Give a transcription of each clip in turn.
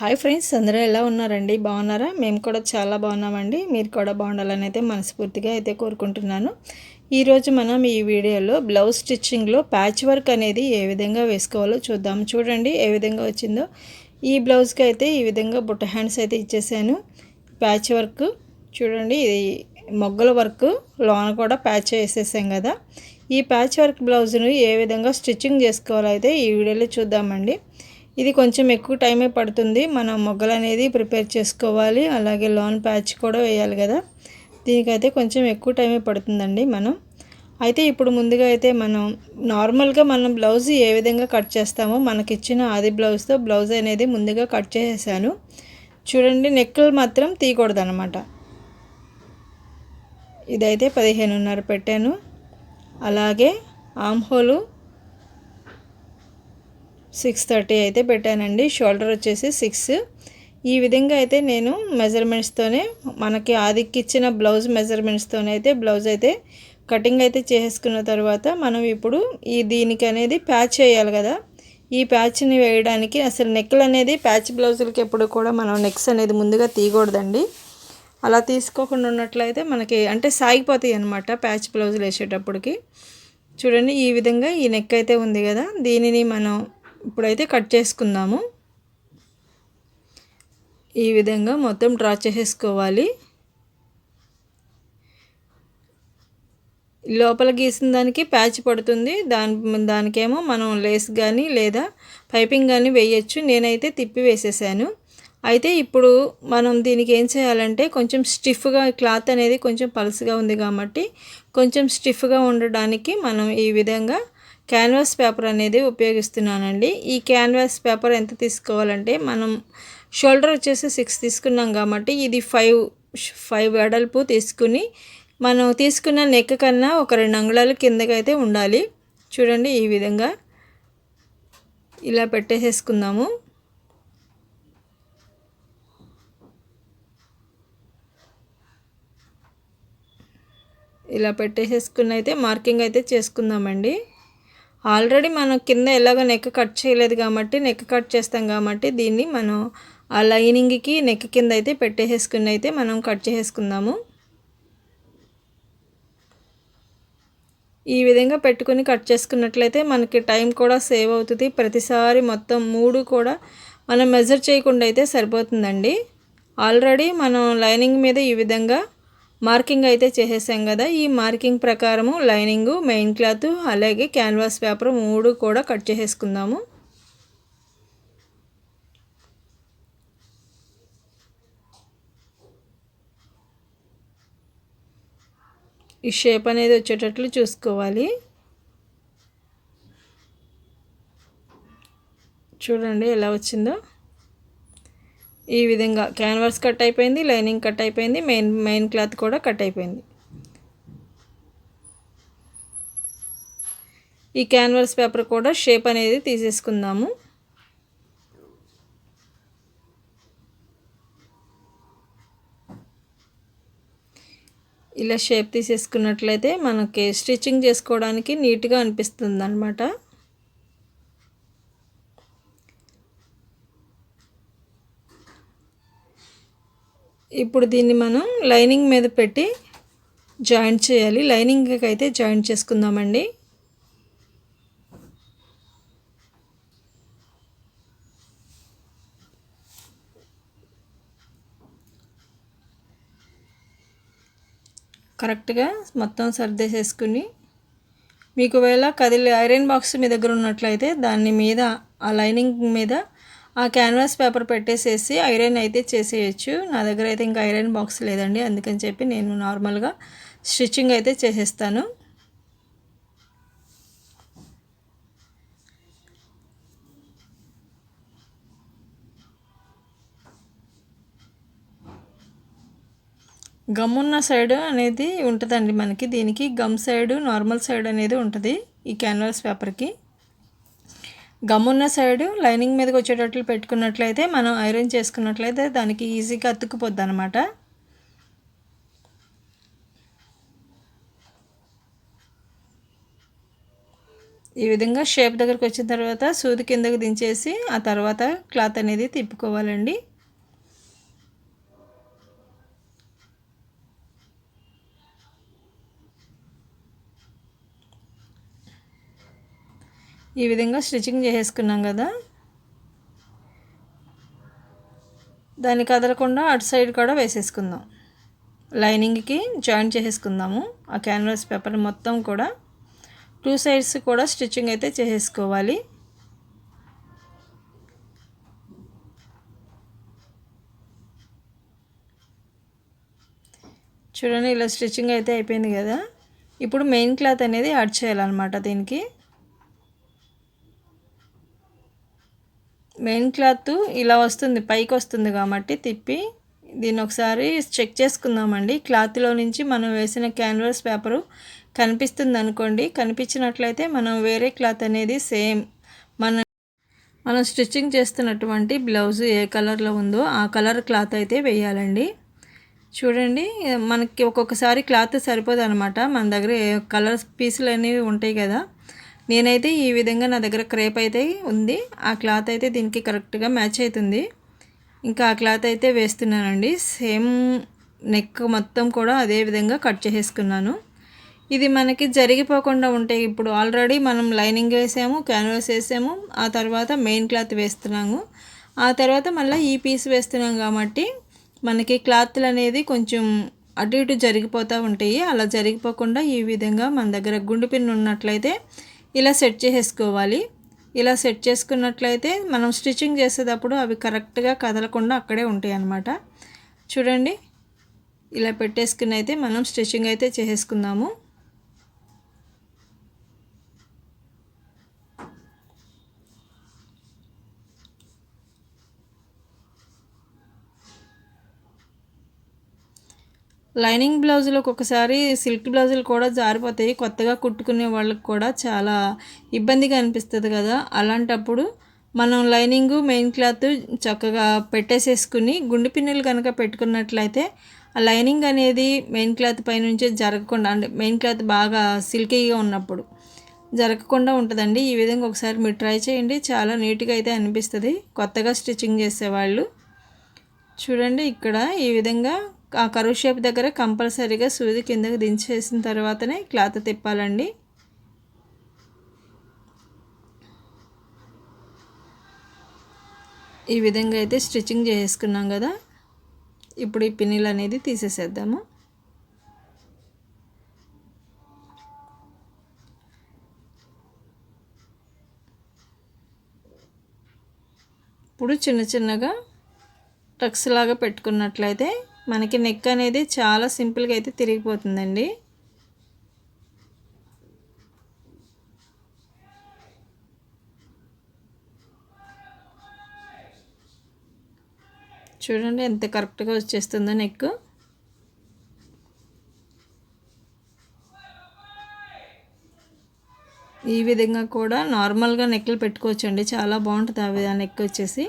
Hi friends అందరూ ఎలా ఉన్నారండి? బాగున్నారా? మేము కూడా చాలా బాగున్నామండి. మీరు కూడా బాగుండాలని అయితే మనస్ఫూర్తిగా అయితే కోరుకుంటున్నాను. ఈరోజు మనం ఈ వీడియోలో బ్లౌజ్ స్టిచ్చింగ్లో ప్యాచ్ వర్క్ అనేది ఏ విధంగా వేసుకోవాలో చూద్దాం. చూడండి ఏ విధంగా వచ్చిందో. ఈ బ్లౌజ్కి అయితే ఈ విధంగా బుట్ట హ్యాండ్స్ అయితే ఇచ్చేసాను. ప్యాచ్ వర్క్ చూడండి ఇది మొగ్గల వర్క్ లోన కూడా ప్యాచ్ వేసేసాం కదా. ఈ ప్యాచ్ వర్క్ బ్లౌజ్ను ఏ విధంగా స్టిచ్చింగ్ చేసుకోవాలో అయితే ఈ వీడియోలో చూద్దామండి. ఇది కొంచెం ఎక్కువ టైమే పడుతుంది. మనం మొగ్గలు అనేది ప్రిపేర్ చేసుకోవాలి. అలాగే లోన్ ప్యాచ్ కూడా వేయాలి కదా. దీనికైతే కొంచెం ఎక్కువ టైమే పడుతుందండి మనం. అయితే ఇప్పుడు ముందుగా అయితే మనం నార్మల్గా మనం బ్లౌజ్ ఏ విధంగా కట్ చేస్తామో మనకిచ్చిన ఆది బ్లౌజ్తో బ్లౌజ్ అనేది ముందుగా కట్ చేసేసాను. చూడండి నెక్కులు మాత్రం తీయకూడదు అనమాట ఇదైతే పదిహేనున్నర పెట్టాను. అలాగే ఆమ్ హోలు సిక్స్ థర్టీ అయితే పెట్టానండి. షోల్డర్ వచ్చేసి సిక్స్. ఈ విధంగా అయితే నేను మెజర్మెంట్స్తోనే మనకి ఆదికి ఇచ్చిన బ్లౌజ్ మెజర్మెంట్స్తోనే అయితే బ్లౌజ్ అయితే కటింగ్ అయితే చేసుకున్న తర్వాత మనం ఇప్పుడు ఈ దీనికి అనేది ప్యాచ్ చేయాలి కదా. ఈ ప్యాచ్ని వేయడానికి అసలు నెక్లు అనేది ప్యాచ్ బ్లౌజులకి ఎప్పుడు కూడా మనం నెక్స్ అనేది ముందుగా తీయకూడదండి. అలా తీసుకోకుండా ఉన్నట్లయితే మనకి అంటే సాగిపోతాయి అనమాట ప్యాచ్ బ్లౌజులు వేసేటప్పటికి. చూడండి ఈ విధంగా ఈ నెక్ అయితే ఉంది కదా. దీనిని మనం ఇప్పుడైతే కట్ చేసుకుందాము. ఈ విధంగా మొత్తం డ్రా చేసేసుకోవాలి. లోపల గీసిన దానికి ప్యాచ్ పడుతుంది. దాని దానికేమో మనం లేస్ కానీ లేదా పైపింగ్ కానీ వేయచ్చు. నేనైతే తిప్పి వేసేసాను. అయితే ఇప్పుడు మనం దీనికి ఏం చేయాలంటే కొంచెం స్టిఫ్గా క్లాత్ అనేది కొంచెం పల్స్గా ఉంది కాబట్టి కొంచెం స్టిఫ్గా ఉండడానికి మనం ఈ విధంగా క్యాన్వాస్ పేపర్ అనేది ఉపయోగిస్తున్నానండి. ఈ క్యాన్వాస్ పేపర్ ఎంత తీసుకోవాలంటే మనం షోల్డర్ వచ్చేసి సిక్స్ తీసుకున్నాం కాబట్టి ఇది ఫైవ్ ఫైవ్ వెడల్పు తీసుకుని మనం తీసుకున్న నెక్ కన్నా ఒక రెండు అంగుళాలు కిందకైతే ఉండాలి. చూడండి ఈ విధంగా ఇలా పెట్టేసేసుకుందాము. ఇలా పెట్టేసేసుకుని అయితే మార్కింగ్ అయితే చేసుకుందామండి. ఆల్రెడీ మనం కింద ఎలాగో నెక్ కట్ చేయలేదు కాబట్టి నెక్ కట్ చేస్తాం కాబట్టి దీన్ని మనం ఆ లైనింగ్కి నెక్ కింద అయితే పెట్టేసేసుకుని అయితే మనం కట్ చేసేసుకుందాము. ఈ విధంగా పెట్టుకుని కట్ చేసుకున్నట్లయితే మనకి టైం కూడా సేవ్ అవుతుంది. ప్రతిసారి మొత్తం మూడు కూడా మనం మెజర్ చేయకుండా అయితే సరిపోతుందండి. ఆల్రెడీ మనం లైనింగ్ మీద ఈ విధంగా మార్కింగ్ అయితే చేసేసాం కదా. ఈ మార్కింగ్ ప్రకారము లైనింగు మెయిన్ క్లాత్ అలాగే క్యాన్వాస్ పేపర్ మూడు కూడా కట్ చేసేసుకుందాము. ఈ షేప్ అనేది వచ్చేటట్లు చూసుకోవాలి. చూడండి ఎలా వచ్చిందో. ఈ విధంగా క్యాన్వాస్ కట్ అయిపోయింది లైనింగ్ కట్ అయిపోయింది మెయిన్ మెయిన్ క్లాత్ కూడా కట్ అయిపోయింది. ఈ క్యాన్వాస్ పేపర్ కూడా షేప్ అనేది తీసేసుకుందాము. ఇలా షేప్ తీసేసుకున్నట్లయితే మనకి స్టిచ్చింగ్ చేసుకోవడానికి నీట్గా అనిపిస్తుంది అనమాట ఇప్పుడు దీన్ని మనం లైనింగ్ మీద పెట్టి జాయింట్ చేయాలి. లైనింగ్కి అయితే జాయింట్ చేసుకుందామండి. కరెక్ట్గా మొత్తం సర్దేసేసుకుని మీకు వేళ కదిలి ఐరన్ బాక్స్ మీ దగ్గర ఉన్నట్లయితే దాన్ని మీద ఆ లైనింగ్ మీద ఆ క్యాన్వాస్ పేపర్ పెట్టేసేసి ఐరన్ అయితే చేసేయచ్చు. నా దగ్గర అయితే ఇంకా ఐరన్ బాక్స్ లేదండి. అందుకని చెప్పి నేను నార్మల్గా స్టిచ్చింగ్ అయితే చేసేస్తాను. గమ్ ఉన్న సైడ్ అనేది ఉంటుందండి మనకి. దీనికి గమ్ సైడ్ నార్మల్ సైడ్ అనేది ఉంటుంది ఈ క్యాన్వాస్ పేపర్కి గమ్మున్న సైడు సైడ్ లైనింగ్ మీదకి వచ్చేటట్లు పెట్టుకున్నట్లయితే మనం ఐరన్ చేసుకున్నట్లయితే దానికి ఈజీగా అతుక్కుపోద్ది అనమాట ఈ విధంగా షేప్ దగ్గరకు వచ్చిన తర్వాత సూది కిందకు దించేసి ఆ తర్వాత క్లాత్ అనేది తిప్పుకోవాలండి. ఈ విధంగా స్టిచ్చింగ్ చేసేసుకున్నాం కదా. దాన్ని కదలకుండా అటు సైడ్ కూడా వేసేసుకుందాం. లైనింగ్కి జాయిన్ చేసేసుకుందాము. ఆ క్యాన్వాస్ పేపర్ మొత్తం కూడా టూ సైడ్స్ కూడా స్టిచ్చింగ్ అయితే చేసేసుకోవాలి. చూడండి ఇలా స్టిచ్చింగ్ అయితే అయిపోయింది కదా. ఇప్పుడు మెయిన్ క్లాత్ అనేది యాడ్ చేయాలన్నమాట దీనికి. మెయిన్ క్లాత్ ఇలా వస్తుంది పైకి వస్తుంది కాబట్టి తిప్పి దీన్ని ఒకసారి చెక్ చేసుకుందామండి. క్లాత్లో నుంచి మనం వేసిన క్యాన్వాస్ పేపరు కనిపిస్తుంది అనుకోండి. కనిపించినట్లయితే మనం వేరే క్లాత్ అనేది సేమ్ మన మనం స్టిచ్చింగ్ చేస్తున్నటువంటి బ్లౌజ్ ఏ కలర్లో ఉందో ఆ కలర్ క్లాత్ అయితే వేయాలండి. చూడండి మనకి ఒక్కొక్కసారి క్లాత్ సరిపోదు అనమాట మన దగ్గర కలర్ పీసులు అనేవి ఉంటాయి కదా. నేనైతే ఈ విధంగా నా దగ్గర క్రేప్ అయితే ఉంది. ఆ క్లాత్ అయితే దీనికి కరెక్ట్గా మ్యాచ్ అవుతుంది ఇంకా ఆ క్లాత్ అయితే వేస్తున్నానండి. సేమ్ నెక్ మొత్తం కూడా అదే విధంగా కట్ చేసేసుకున్నాను. ఇది మనకి జరిగిపోకుండా ఉంటాయి ఇప్పుడు ఆల్రెడీ మనం లైనింగ్ వేసాము క్యాన్వాస్ వేసాము. ఆ తర్వాత మెయిన్ క్లాత్ వేస్తున్నాము. ఆ తర్వాత మళ్ళీ ఈ పీస్ వేస్తున్నాం కాబట్టి మనకి క్లాత్లు అనేది కొంచెం అటు ఇటు జరిగిపోతూ ఉంటాయి. అలా జరిగిపోకుండా ఈ విధంగా మన దగ్గర గుండు పిన్ ఉన్నట్లయితే ఇలా సెట్ చేసేసుకోవాలి. ఇలా సెట్ చేసుకున్నట్లయితే మనం స్టిచ్చింగ్ చేసేటప్పుడు అవి కరెక్ట్గా కదలకుండా అక్కడే ఉంటాయి అన్నమాట. చూడండి. ఇలా పెట్టేసుకుని అయితే మనం స్టిచ్చింగ్ అయితే చేసేసుకుందాము. లైనింగ్ బ్లౌజులకు ఒకసారి సిల్క్ బ్లౌజులు కూడా జారిపోతాయి. కొత్తగా కుట్టుకునే వాళ్ళకి కూడా చాలా ఇబ్బందిగా అనిపిస్తుంది కదా. అలాంటప్పుడు మనం లైనింగ్ మెయిన్ క్లాత్ చక్కగా పెట్టేసేసుకుని గుండు పిన్నులు కనుక పెట్టుకున్నట్లయితే ఆ లైనింగ్ అనేది మెయిన్ క్లాత్ పైనుంచి జరగకుండా అంటే మెయిన్ క్లాత్ బాగా సిల్కీగా ఉన్నప్పుడు జరగకుండా ఉంటుందండి. ఈ విధంగా ఒకసారి మీరు ట్రై చేయండి. చాలా నీట్గా అయితే అనిపిస్తుంది. కొత్తగా స్టిచ్చింగ్ చేసేవాళ్ళు. చూడండి ఇక్కడ ఈ విధంగా ఆ కరువు షేప్ దగ్గర కంపల్సరీగా సూది కిందకి దించేసిన తర్వాతనే క్లాత్ తిప్పాలండి. ఈ విధంగా అయితే స్టిచ్చింగ్ చేసుకున్నాం కదా. ఇప్పుడు ఈ పిన్నిల్ అనేది తీసేసేద్దాము. ఇప్పుడు చిన్న చిన్నగా టక్స్ లాగా పెట్టుకున్నట్లయితే మనకి నెక్ అనేది చాలా సింపుల్గా అయితే తిరిగిపోతుందండి. చూడండి ఎంత కరెక్ట్గా వచ్చేస్తుందో నెక్ ఈ విధంగా కూడా నార్మల్గా నెక్లు పెట్టుకోవచ్చండి. చాలా బాగుంటుంది ఆ ఆ నెక్ వచ్చేసి.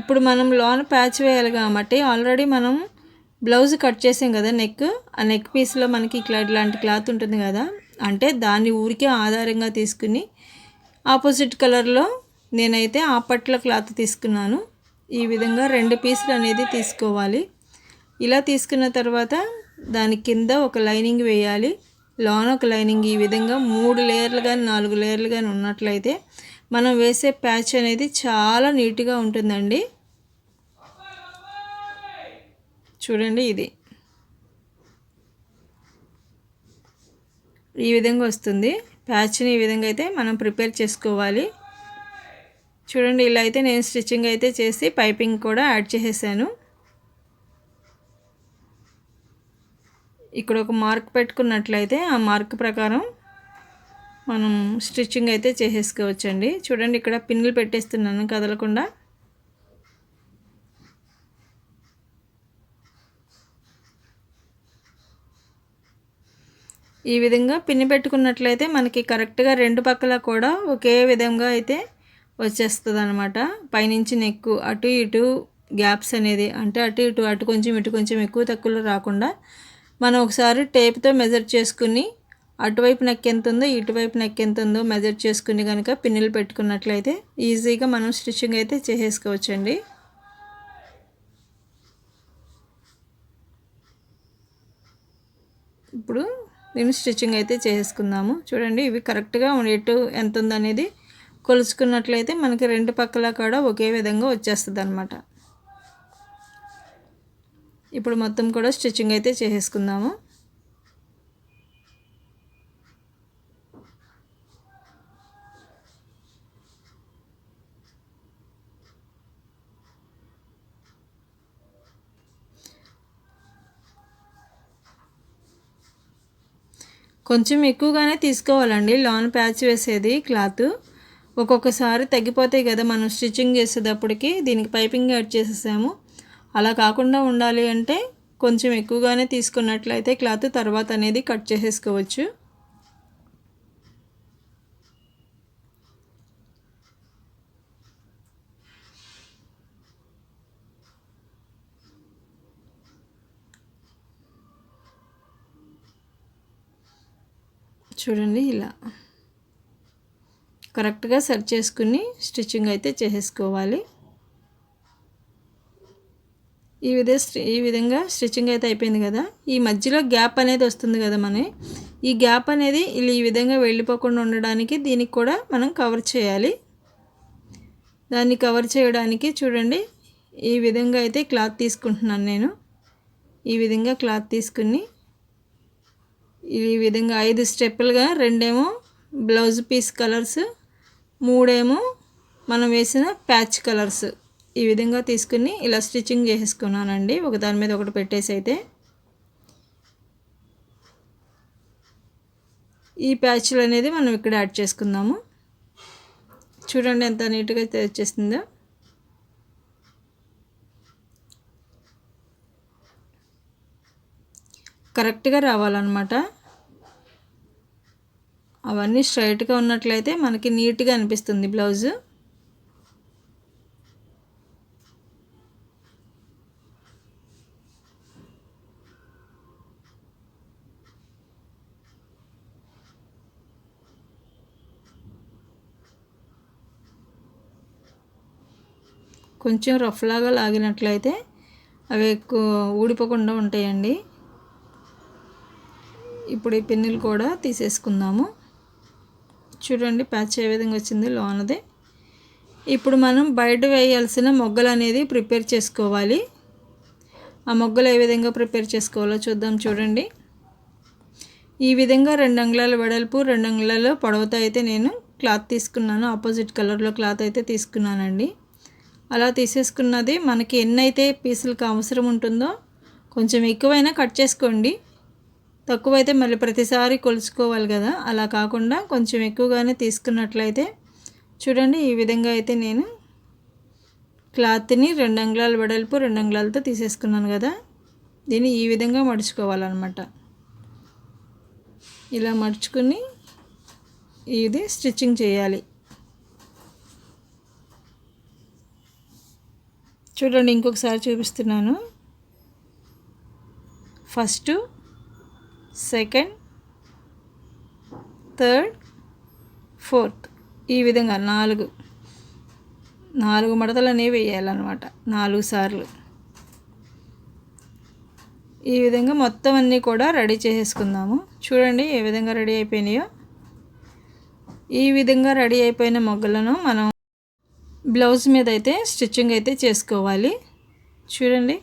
ఇప్పుడు మనం లోన్ ప్యాచ్ వేయాలి కాబట్టి ఆల్రెడీ మనం బ్లౌజ్ కట్ చేసాం కదా నెక్. ఆ నెక్ పీస్లో మనకి ఇట్లా ఇట్లాంటి క్లాత్ ఉంటుంది కదా. అంటే దాన్ని ఊరికే ఆధారంగా తీసుకుని ఆపోజిట్ కలర్లో నేనైతే ఆ పట్ల క్లాత్ తీసుకున్నాను. ఈ విధంగా రెండు పీసులు అనేది తీసుకోవాలి. ఇలా తీసుకున్న తర్వాత దాని కింద ఒక లైనింగ్ వేయాలి. లోన ఒక లైనింగ్. ఈ విధంగా మూడు లేయర్లు కానీ నాలుగు లేయర్లు కానీ ఉన్నట్లయితే మనం వేసే ప్యాచ్ అనేది చాలా నీట్గా ఉంటుందండి. చూడండి ఇది. ఈ విధంగా వస్తుంది. ప్యాచ్ని ఈ విధంగా అయితే మనం ప్రిపేర్ చేసుకోవాలి. చూడండి ఇలా అయితే నేను స్టిచ్చింగ్ అయితే చేసి పైపింగ్ కూడా యాడ్ చేసేసాను. ఇక్కడ ఒక మార్క్ పెట్టుకున్నట్లయితే ఆ మార్క్ ప్రకారం మనం స్టిచ్చింగ్ అయితే చేసేసుకోవచ్చండి. చూడండి ఇక్కడ పిన్నులు పెట్టేస్తున్నాను కదలకుండా. ఈ విధంగా పిన్ని పెట్టుకున్నట్లయితే మనకి కరెక్ట్గా రెండు పక్కల కూడా ఒకే విధంగా అయితే వచ్చేస్తుంది అనమాట పైనుంచి నెక్కు అటు ఇటు గ్యాప్స్ అనేది అంటే అటు ఇటు అటు కొంచెం ఇటు కొంచెం ఎక్కువ తక్కువలో రాకుండా మనం ఒకసారి టేప్తో మెజర్ చేసుకుని అటువైపు నెక్ ఎంత ఉందో ఇటువైపు నెక్ ఎంత ఉందో మెజర్ చేసుకుని కనుక పిన్నులు పెట్టుకున్నట్లయితే ఈజీగా మనం స్టిచ్చింగ్ అయితే చేసేసుకోవచ్చండి. ఇప్పుడు దీన్ని స్టిచ్చింగ్ అయితే చేసుకుందాము చూడండి ఇవి కరెక్ట్గా ఎటు ఎంత ఉందనేది కొలుచుకున్నట్లయితే మనకి రెండు పక్కల కూడా ఒకే విధంగా వచ్చేస్తుంది అనమాట ఇప్పుడు మొత్తం కూడా స్టిచ్చింగ్ అయితే చేసేసుకుందాము కొంచెం ఎక్కువగానే తీసుకోవాలండి. లాన్ ప్యాచ్ వేసేది క్లాత్. ఒక్కొక్కసారి తగ్గిపోతాయి కదా మనం స్టిచ్చింగ్ చేసేటప్పటికి. దీనికి పైపింగ్ యాడ్ చేసేసాము. అలా కాకుండా ఉండాలి అంటే కొంచెం ఎక్కువగానే తీసుకున్నట్లయితే క్లాత్ తర్వాత అనేది కట్ చేసేసుకోవచ్చు. చూడండి ఇలా. కరెక్ట్గా సెట్ చేసుకుని స్టిచ్చింగ్ అయితే చేసేసుకోవాలి. ఈ విధ ఈ విధంగా స్టిచ్చింగ్ అయితే అయిపోయింది కదా. ఈ మధ్యలో గ్యాప్ అనేది వస్తుంది కదా మన. ఈ గ్యాప్ అనేది ఇలా ఈ విధంగా వెళ్ళిపోకుండా ఉండడానికి దీనికి కూడా మనం కవర్ చేయాలి. దాన్ని కవర్ చేయడానికి చూడండి. ఈ విధంగా అయితే క్లాత్ తీసుకుంటున్నాను నేను. ఈ విధంగా క్లాత్ తీసుకుని ఈ విధంగా ఐదు స్టెప్పులుగా రెండేమో బ్లౌజ్ పీస్ కలర్స్ మూడేమో మనం వేసిన ప్యాచ్ కలర్స్. ఈ విధంగా తీసుకుని ఇలా స్టిచ్చింగ్ చేసేసుకున్నానండి. ఒక దాని మీద ఒకటి పెట్టేసి అయితే. ఈ ప్యాచ్లు అనేది మనం ఇక్కడ యాడ్ చేసుకుందాము. చూడండి ఎంత నీట్గా వచ్చేసిందో కరెక్ట్గా రావాలన్నమాట. అవన్నీ స్ట్రైట్గా ఉన్నట్లయితే మనకి నీట్గా అనిపిస్తుంది బ్లౌజు. కొంచెం రఫ్లాగా లాగినట్లయితే అవి ఎక్కువ ఊడిపోకుండా ఉంటాయండి. ఇప్పుడు ఈ పిన్నులు కూడా తీసేసుకుందాము. చూడండి ప్యాచ్ ఏ విధంగా వచ్చింది లోనది. ఇప్పుడు మనం బయట వేయాల్సిన మొగ్గలు అనేది ప్రిపేర్ చేసుకోవాలి. ఆ మొగ్గలు ఏ విధంగా ప్రిపేర్ చేసుకోవాలో చూద్దాం చూడండి. ఈ విధంగా రెండు అంగుళాల వెడల్పు రెండు అంగుళాల పొడవుతో అయితే నేను క్లాత్ తీసుకున్నాను. ఆపోజిట్ కలర్లో క్లాత్ అయితే తీసుకున్నానండి. అలా తీసేసుకున్నది మనకి ఎన్నైతే పీసులకు అవసరం ఉంటుందో కొంచెం ఎక్కువైనా కట్ చేసుకోండి. తక్కువైతే మళ్ళీ ప్రతిసారి కొలుచుకోవాలి కదా. అలా కాకుండా కొంచెం ఎక్కువగానే తీసుకున్నట్లయితే చూడండి ఈ విధంగా అయితే నేను క్లాత్ని రెండు అంగుళాల వెడల్పు రెండు అంగుళాలతో తీసేసుకున్నాను కదా. దీన్ని ఈ విధంగా మడుచుకోవాలన్నమాట. ఇలా మడుచుకుని ఇది స్టిచ్చింగ్ చేయాలి. చూడండి ఇంకొకసారి చూపిస్తున్నాను. First second third fourth. ఈ విధంగా నాలుగు నాలుగు మడతలు అనేవి వేయాలన్నమాట నాలుగు సార్లు. ఈ విధంగా మొత్తం అన్నీ కూడా రెడీ చేసేసుకుందాము. చూడండి ఏ విధంగా రెడీ అయిపోయినాయో. ఈ విధంగా రెడీ అయిపోయిన మొగ్గలను మనం బ్లౌజ్ మీద అయితే స్టిచ్చింగ్ అయితే చేసుకోవాలి. చూడండి.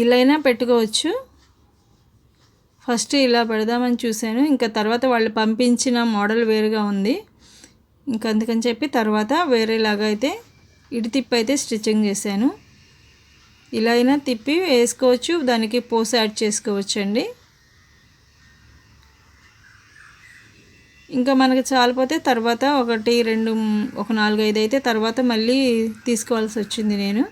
ఇలా పెట్టుకోవచ్చు. ఫస్ట్ ఇలా పెడదామని చూశాను. ఇంకా తర్వాత వాళ్ళు పంపించిన మోడల్ వేరుగా ఉంది. ఇంకా అందుకని చెప్పి తర్వాత వేరేలాగా అయితే ఇటు తిప్పి అయితే స్టిచ్చింగ్ చేశాను. ఇలా అయినా తిప్పి వేసుకోవచ్చు. దానికి పోస్ యాడ్ చేసుకోవచ్చు అండి ఇంకా మనకి చాలిపోతే తర్వాత ఒకటి రెండు ఒక నాలుగు ఐదు అయితే తర్వాత మళ్ళీ తీసుకోవాల్సి వచ్చింది నేను.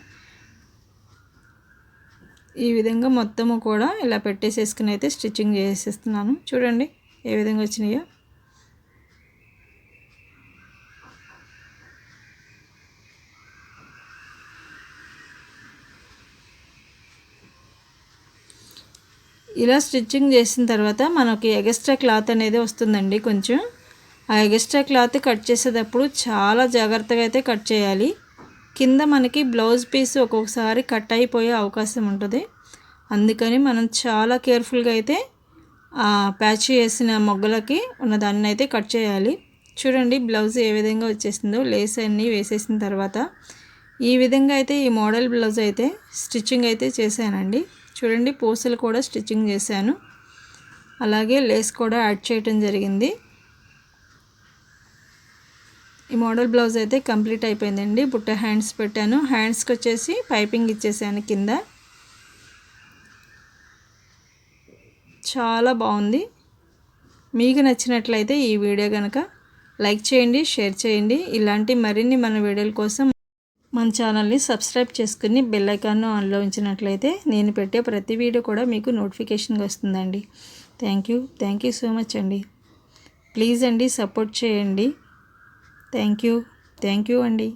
ఈ విధంగా మొత్తము కూడా ఇలా పెట్టేసేసుకుని అయితే స్టిచ్చింగ్ చేసేస్తున్నాను. చూడండి ఏ విధంగా వచ్చినాయో. ఇలా స్టిచ్చింగ్ చేసిన తర్వాత మనకి ఎగస్ట్రా క్లాత్ అనేది వస్తుందండి కొంచెం. ఆ ఎగస్ట్రా క్లాత్ కట్ చేసేటప్పుడు చాలా జాగ్రత్తగా అయితే కట్ చేయాలి. కింద మనకి బ్లౌజ్ పీస్ ఒక్కొక్కసారి కట్ అయిపోయే అవకాశం ఉంటుంది. అందుకని మనం చాలా కేర్ఫుల్గా అయితే ప్యాచ్ చేసిన మొగ్గలకి ఉన్న దాన్ని అయితే కట్ చేయాలి. చూడండి బ్లౌజ్ ఏ విధంగా వచ్చేసిందో లేస్ అన్నీ వేసేసిన తర్వాత. ఈ విధంగా అయితే ఈ మోడల్ బ్లౌజ్ అయితే స్టిచ్చింగ్ అయితే చేశానండి. చూడండి పూసలు కూడా స్టిచ్చింగ్ చేశాను. అలాగే లేస్ కూడా యాడ్ చేయటం జరిగింది. ఈ మోడల్ బ్లౌజ్ అయితే కంప్లీట్ అయిపోయిందండి. బుట్ట హ్యాండ్స్ పెట్టాను. హ్యాండ్స్కి వచ్చేసి పైపింగ్ ఇచ్చేసాను కింద. చాలా బాగుంది. మీకు నచ్చినట్లయితే ఈ వీడియో కనుక లైక్ చేయండి షేర్ చేయండి. ఇలాంటి మరిన్ని మన వీడియోల కోసం మన ఛానల్ని సబ్స్క్రైబ్ చేసుకుని బెల్ ఐకాన్ను ఆన్లో ఉంచినట్లయితే నేను పెట్టే ప్రతి వీడియో కూడా మీకు నోటిఫికేషన్గా వస్తుందండి. Thank you. Thank you so much అండి. ప్లీజ్ అండి సపోర్ట్ చేయండి. Thank you. థ్యాంక్ యూ అండి.